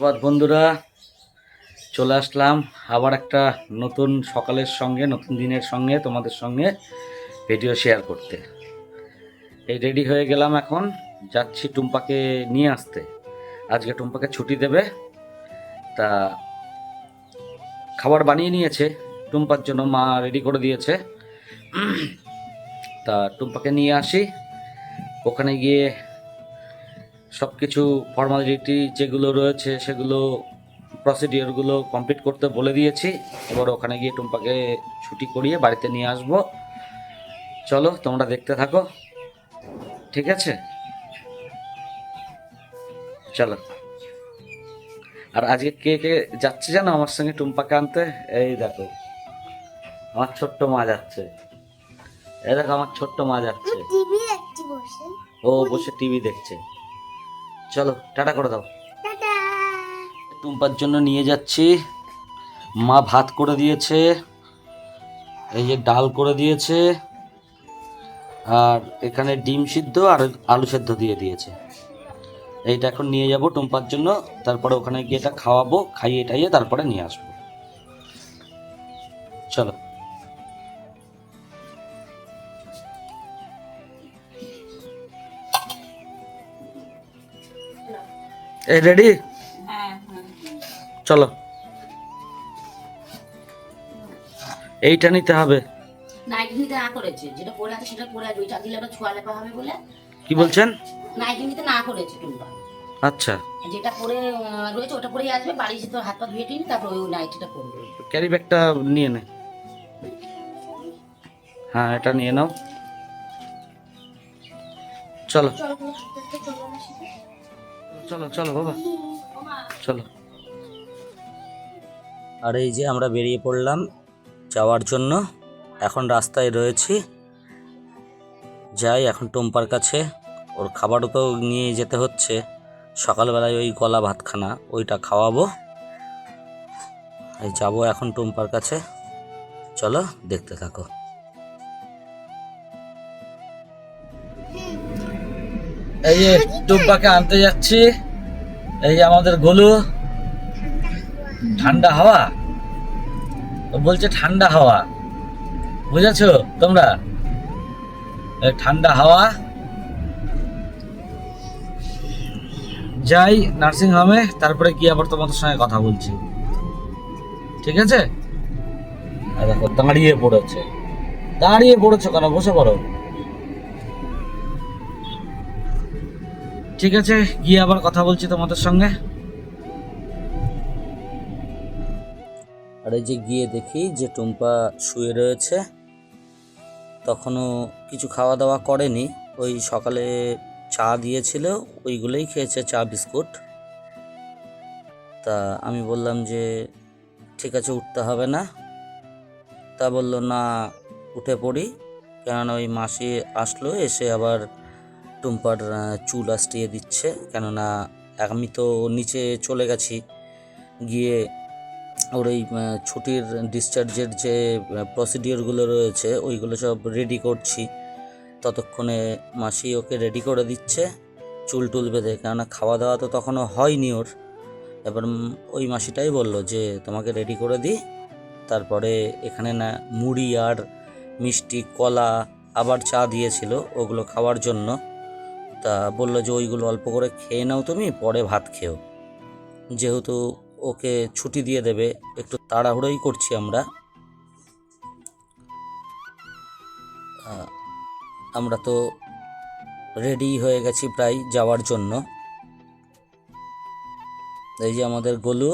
সুপ্রভাত বন্ধুরা। চলে আসলাম আবার একটা নতুন সকালের সঙ্গে, নতুন দিনের সঙ্গে, তোমাদের সঙ্গে ভিডিও শেয়ার করতে। এই রেডি হয়ে গেলাম এখন, যাচ্ছি টুম্পাকে নিয়ে আসতে। আজকে টুম্পাকে ছুটি দেবে, তা খাবার বানিয়ে নিয়েছে। টুম্পার জন্য মা রেডি করে দিয়েছে। তা টুম্পাকে নিয়ে আসি। ওখানে গিয়ে সব কিছু ফর্মালিটি যেগুলো রয়েছে সেগুলো প্রসিডিওরগুলো কমপ্লিট করতে বলে দিয়েছি। এবার ওখানে গিয়ে টুম্পাকে ছুটি করিয়ে বাড়িতে নিয়ে আসব। চলো তোমরা দেখতে থাকো। ঠিক আছে? চলো। আর আজকে কে কে যাচ্ছে জানো আমার সঙ্গে টুম্পাকে আনতে? এই দেখো আমার ছোট্ট মা যাচ্ছে। এই দেখো আমার ছোট্ট মা যাচ্ছে। ও বসে টিভি দেখছে। চলো টাটা করে দাও। টুম্পার জন্য নিয়ে যাচ্ছি। মা ভাত করে দিয়েছে এই যে ডাল করে দিয়েছে আর এখানে ডিম সিদ্ধ আর আলু সেদ্ধ দিয়ে দিয়েছে। এইটা এখন নিয়ে যাব টুম্পার জন্য তারপরে ওখানে গিয়ে এটা খাওয়াবো খাইয়ে টাইয়ে তারপরে নিয়ে আসব। চলো। রেডি চলো। এইটা নিতে হবে। নাইটনিতে না করেছে। যেটা পরে আছে সেটা পরে আছে ওইটা দিলে ওটা ছোঁয়া লেপা হবে বলে। কি বলছেন? নাইটনিতে না করেছে টুম্পা। আচ্ছা। যেটা পরে রয়েছে ওটা পরেই আসবে। বাড়ি যেতে হাত পা ধুয়ে টিনি তারপর ওই নাইটিটা পরবে। ক্যারি ব্যাগটা নিয়ে নে। হ্যাঁ এটা নিয়ে নাও। চলো। চলো চলো চলো বাবা। চলো। আর এই যে আমরা বেরিয়ে পড়লাম যাওয়ার জন্য, এখন রাস্তায় রয়েছি। যাই, এখন টুম্পার কাছে। ওর খাবারও তো নিয়ে যেতে হচ্ছে। সকালবেলায় ওই গলা ভাতখানা, ওইটা খাওয়াবো। যাব এখন টুম্পার কাছে। চলো, দেখতে থাকো। যে টুম্পাকে আনতে যাচ্ছি। এই আমাদের গোলু। ঠান্ডা হাওয়া? বলছে ঠান্ডা হাওয়া। বুঝেছ তোমরা? ঠান্ডা হাওয়া। যাই নার্সিং হোমে, তারপরে কি আবার তোমাদের সঙ্গে কথা বলছি। ঠিক আছে? দেখো, দাঁড়িয়ে পড়েছে। দাঁড়িয়ে পড়েছো কেন? বসে পড়ো। ঠিক আছে, গিয়ে আবার কথা বলছি তোমাদের সঙ্গে। আর এই যে গিয়ে দেখি যে টুম্পা শুয়ে রয়েছে, তখনও কিছু খাওয়া দাওয়া করেনি। ওই সকালে চা দিয়েছিল, ওইগুলোই খেয়েছে, চা, বিস্কুট। তা আমি বললাম যে, ঠিক আছে, উঠতে হবে না। তা বলল, না, উঠে পড়ি। কেননা ওই মাসি আসলো, এসে আবার টুম্পার চুল আস্টিয়ে দিচ্ছে। কেননা আমি তো নিচে চলে গেছি, গিয়ে ওর ওই ছুটির ডিসচার্জের যে প্রসিডিওরগুলো রয়েছে, ওইগুলো সব রেডি করছি। ততক্ষণে মাসি ওকে রেডি করে দিচ্ছে, চুল টুল বেঁধে। কেননা খাওয়া দাওয়া তো তখনও হয়নি ওর। এবার ওই মাসিটাই বলল যে, তোমাকে রেডি করে দিই। তারপরে এখানে না, মুড়ি আর মিষ্টি, কলা আবার চা দিয়েছিল, ওগুলো খাওয়ার জন্য। তা বলল যে ওইগুলো অল্প করে খেয়ে নাও তুমি, পরে ভাত খেও। যেহেতু ওকে ছুটি দিয়ে দেবে, একটু তাড়াহুড়োই করছি আমরা। আমরা তো রেডি হয়ে গেছি প্রায় যাওয়ার জন্য। এই যে আমাদের গোলু,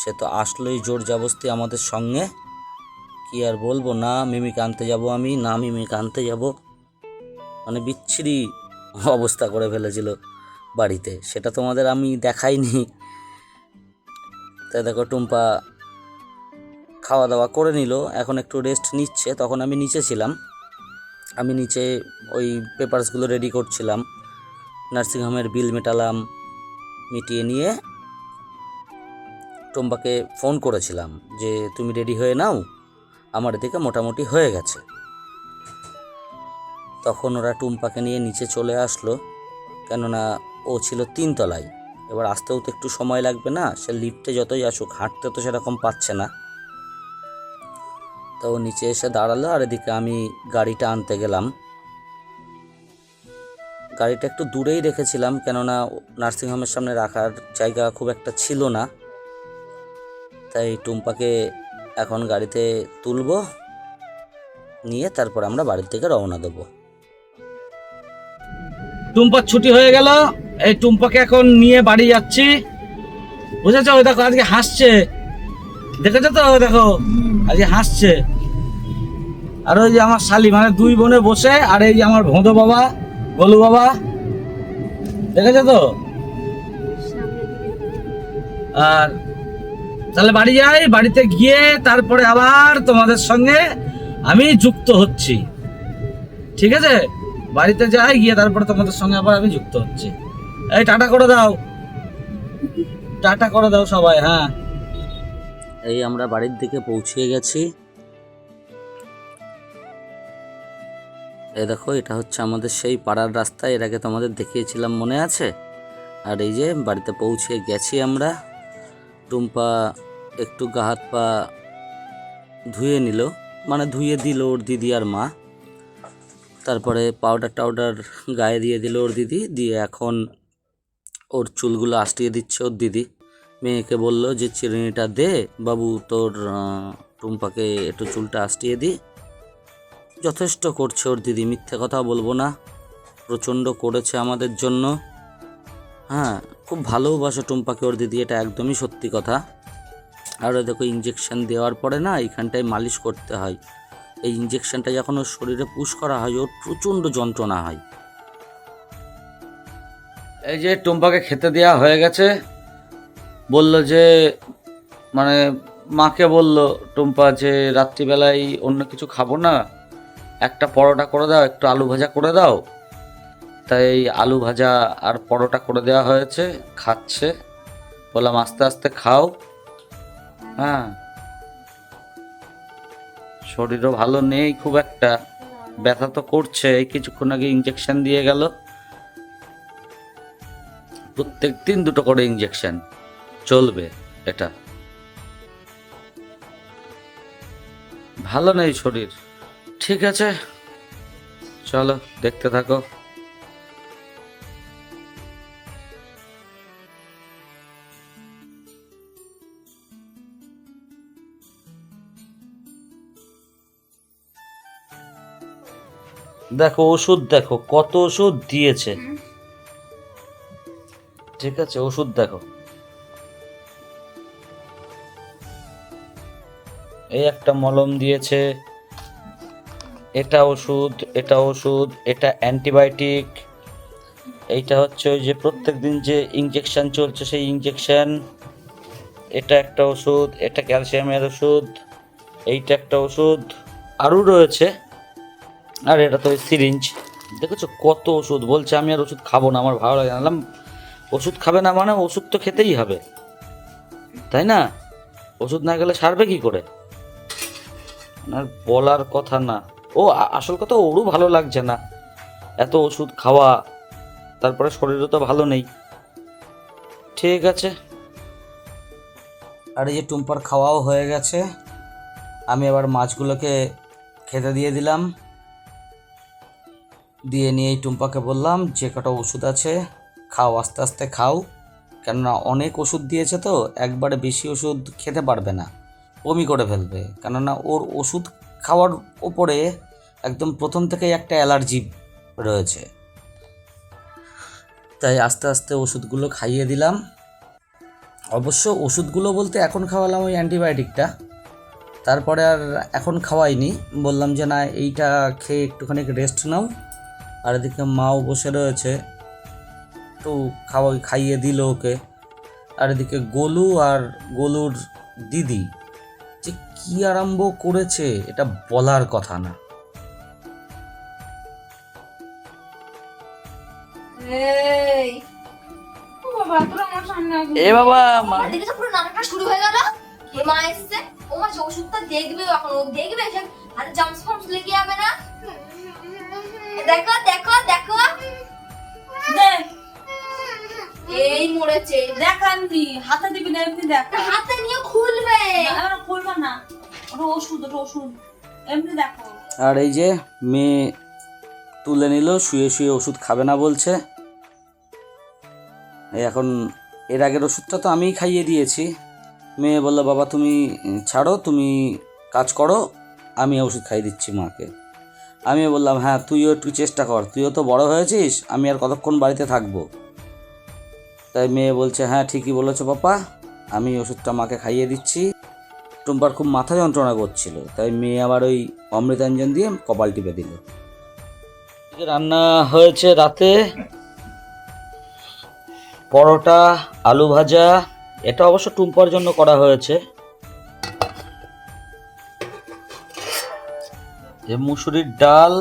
সে তো আসলোই জোর জাবস্তি আমাদের সঙ্গে। কি আর বলব, না মিমিকে আনতে যাব আমি, না মিমিকে আনতে যাব। মানে বিচ্ছিরি অবস্থা করে ফেলেছিল বাড়িতে। সেটা তোমাদের আমি দেখাইনি। তাই দেখো, টুম্পা খাওয়া দাওয়া করে নিল, এখন একটু রেস্ট নিচ্ছে। তখন আমি নিচে ছিলাম। আমি নিচে ওই পেপারসগুলো রেডি করছিলাম। নার্সিংহোমের বিল মেটালাম, মিটিয়ে নিয়ে টুম্পাকে ফোন করেছিলাম যে, তুমি রেডি হয়ে নাও? আমার এদিকে মোটামুটি হয়ে গেছে। তখন ওরা টুম্পাকে নিয়ে নিচে চলে আসলো, কেননা ও ছিল তিনতলায় এবার আসতেও তো একটু সময় লাগবে না, সে লিফটে যতই আসুক, হাঁটতে তো সেরকম পাচ্ছে না। তো নিচে এসে দাঁড়াল, আর এদিকে আমি গাড়িটা আনতে গেলাম। গাড়িটা একটু দূরেই রেখেছিলাম, কেননা নার্সিংহোমের সামনে রাখার জায়গা খুব একটা ছিল না। তাই টুম্পাকে এখন গাড়িতে তুলবো, নিয়ে তারপর আমরা বাড়ির থেকে রওনা দেবো। টুম্পার ছুটি হয়ে গেল। এই টুম্পাকে এখন নিয়ে বাড়ি যাচ্ছি। বুঝেছ? ওই দেখো, আজকে হাসছে। দেখেছ তো? দেখো, আজকে হাসছে। আর ওই যে আমার শালি মানে দুই বোনে বসে, আর এই যে আমার ভোঁদো বাবা, গোলু বাবা। দেখেছ তো? আর তাহলে বাড়ি যাই, বাড়িতে গিয়ে তারপরে আবার তোমাদের সঙ্গে আমি যুক্ত হচ্ছি। ঠিক আছে? বাড়িতে যাই, গিয়ে তারপরে তোমাদের সঙ্গে আবার আমি যুক্ত হচ্ছি। এই টাটা করে দাও। টাটা করে দাও সবাই হ্যাঁ। এই আমরা বাড়ির দিকে পৌঁছে গেছি। এই দেখো, এটা হচ্ছে আমাদের সেই পাড়ার রাস্তা, এর আগে তোমাদের দেখিয়েছিলাম, মনে আছে? আর এই যে বাড়িতে পৌঁছে গেছি আমরা। টুম্পা একটু গা হাত পা ধুয়ে নিল মানে ধুয়ে দিল ওর দিদি আর মা। তারপরে পাউডার টাউডার গায়ে দিয়ে দিল ওর দিদি, দিয়ে এখন ওর চুলগুলো আষ্টিয়ে দিচ্ছে ওর দিদি। মেয়েকে বলল যে, চিরুনিটা দে, বাবু তোর টুম্পাকে একটু চুলটা আষ্টিয়ে দি। যথেষ্ট করছে ওর দিদি, মিথ্যে কথা বলব না। প্রচণ্ড করেছে আমাদের জন্য। হ্যাঁ খুব ভালোবাসে টুম্পাকে ওর দিদি, এটা একদমই সত্যি কথা। আর দেখো ইঞ্জেকশন দেওয়ার পরে না, এইখানটায় মালিশ করতে হয়। এই ইঞ্জেকশনটা যখন ওর শরীরে পুশ করা হয়, ওর প্রচণ্ড যন্ত্রণা হয়। এই যে টুম্পাকে খেতে দেওয়া হয়ে গেছে, বলল যে মানে মাকে বলল, টুম্পা, যে রাত্রিবেলায় অন্য কিছু খাব না, একটা পরোটা করে দাও, একটু আলু ভাজা করে দাও। তাই আলু ভাজা আর পরোটা করে দেওয়া হয়েছে, খাচ্ছে। বললাম, আস্তে আস্তে খাও। হ্যাঁ শরীরও ভালো নেই, খুব একটা ব্যথা তো করছে। এই কিছুক্ষণ আগে ইঞ্জেকশন দিয়ে গেল। প্রত্যেক দিন দুটো করে ইঞ্জেকশন চলবে এটা। ভালো নেই শরীর। ঠিক আছে। চলো, দেখতে থাকো। দেখো ওষুধ দেখো কত ওষুধ দিয়েছে। ঠিক আছে ওষুধ দেখো। এই একটা মলম দিয়েছে। এটা ওষুধ এটা ওষুধ এটা অ্যান্টিবায়োটিক। এইটা হচ্ছে ওই যে প্রত্যেক দিন যে ইঞ্জেকশন চলছে সেই ইঞ্জেকশন এটা একটা ওষুধ এটা ক্যালসিয়ামের ওষুধ এইটা একটা ওষুধ। আরও রয়েছে। আর, এটা তো সিরিঞ্জ। দেখেছ কত ওষুধ? বলছে, আমি আর ওষুধ খাব না, আমার ভালো লাগে না। ওষুধ খাবে না মানে ওষুধ তো খেতেই হবে। তাই না? ওষুধ না গেলে সারবে কি করে? আর বলার কথা না। ও আসল কথা ওরও ভালো লাগছে না। এত ওষুধ খাওয়া, তারপরে শরীরও তো ভালো নেই। ঠিক আছে। আর এই যে টুম্পার খাওয়াও হয়ে গেছে। আমি আবার মাছগুলোকে খেতে দিয়ে দিলাম। দিয়ে নিয়ে টুম্পাকে বললাম, যে কটা ওষুধ আছে, খাও, আস্তে আস্তে খাও। কেননা অনেক ওষুধ দিয়েছে তো, একবারে বেশি ওষুধ খেতে পারবে না, বমি করে ফেলবে। কেননা ওর ওষুধ খাওয়ার ওপরে একদম প্রথম থেকেই একটা অ্যালার্জি রয়েছে। তাই আস্তে আস্তে ওষুধগুলো খাইয়ে দিলাম। অবশ্য ওষুধগুলো বলতে এখন খাওয়ালাম ওই অ্যান্টিবায়োটিকটা। তারপরে আর এখন খাওয়াইনি। বললাম যে, না, এইটা খেয়ে একটুখানি রেস্ট নাও। আর এদিকে মাও বসে রয়েছে। তো খাওয়াই খাইয়ে দিল ওকে। আর এদিকে গোলু আর গোলুর দিদি যে কি আরম্ভ করেছে এটা বলার কথা না। এই বাবা তোরা আমার সামনে এ বাবা পুরো নাটকটা শুরু হয়ে গেল। মা এসছে। ও মা ওষুধটা দেখবে এখন ও দেখবে সে হাতে জাম্পস ফাম্পস লেগে যাবে না। দেখো দেখো দেখো। এই মোর পড়েছে দেখ এমনি হাতে দিবি না এমনি দেখ। হাতে নিয়ে খুলবে। না, খুলবো না। ওটা ওষুধ ওটা ওষুধ। এমনি দেখো। আর এই যে মেয়ে তুলে নিল শুয়ে শুয়ে ওষুধ খাবে না বলছে। এই এখন এর আগের ওষুধটা তো আমিই খাইয়ে দিয়েছি। মেয়ে বলল বাবা তুমি ছাড়ো তুমি কাজ করো আমি ওষুধ খাইয়ে দিচ্ছি মাকে। আমি বললাম হ্যাঁ তুইও একটু চেষ্টা কর। তুইও তো বড় হয়েছিস, আমি আর কতক্ষণ বাড়িতে থাকব? তাই মেয়ে বলছে হ্যাঁ ঠিকই বলেছ পাপা, আমি ওষুধটা মাকে খাইয়ে দিচ্ছি। টুম্পার খুব মাথা যন্ত্রণা করছিল, তাই মেয়ে আবার ওই অমৃতাঞ্জন দিয়ে কপাল টিপে দিল। রান্না হয়েছে রাতে, পরোটা, আলু ভাজা, এটা অবশ্য টুম্পার জন্য করা হয়েছে। এ মুসুরির ডাল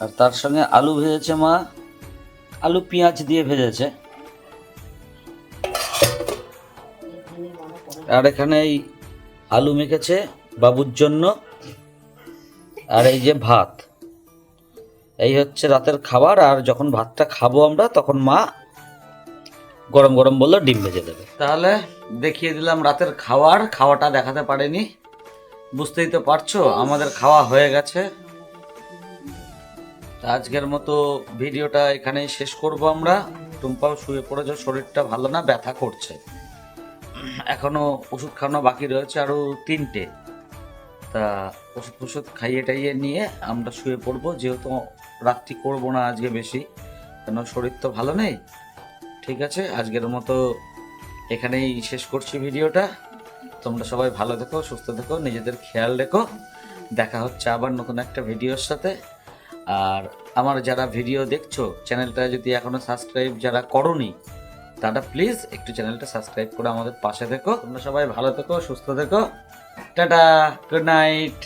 আর তার সঙ্গে আলু ভেজেছে মা। আলু পেঁয়াজ দিয়ে ভেজেছে। আর এখানে এই আলু মেখেছে বাবুর জন্য। আর এই যে ভাত। এই হচ্ছে রাতের খাবার, আর যখন ভাতটা খাব আমরা, তখন মা গরম গরম বলল, ডিম ভেজে দেবে। তাহলে দেখিয়ে দিলাম রাতের খাওয়ার, খাওয়াটা দেখাতে পারেনি। বুঝতেই তো পারছ, আমাদের খাওয়া হয়ে গেছে। আজকের মতো ভিডিওটা এখানেই শেষ করব আমরা। টুম্পাও শুয়ে পড়েছে, শরীরটা ভালো না, ব্যথা করছে। এখনও ওষুধ খাওয়ানো বাকি রয়েছে আরও তিনটে। তা ওষুধ ওষুধ খাইয়ে টাইয়ে নিয়ে আমরা শুয়ে পড়ব, যেহেতু রাত্রি করব না আজকে বেশি, কেন শরীর তো ভালো নেই। ঠিক আছে? আজকের মতো এখানেই শেষ করছি ভিডিওটা। তোমরা সবাই ভালো থেকো, সুস্থ থেকো, নিজেদের খেয়াল রেখো। দেখা হচ্ছে আবার নতুন একটা ভিডিওর সাথে। আর আমার যারা ভিডিও দেখছ, চ্যানেলটা যদি এখনও সাবস্ক্রাইব যারা করনি, তারা প্লিজ একটু চ্যানেলটা সাবস্ক্রাইব করে আমাদের পাশে থেকো। তোমরা সবাই ভালো থেকো, সুস্থ থেকো। Tata good night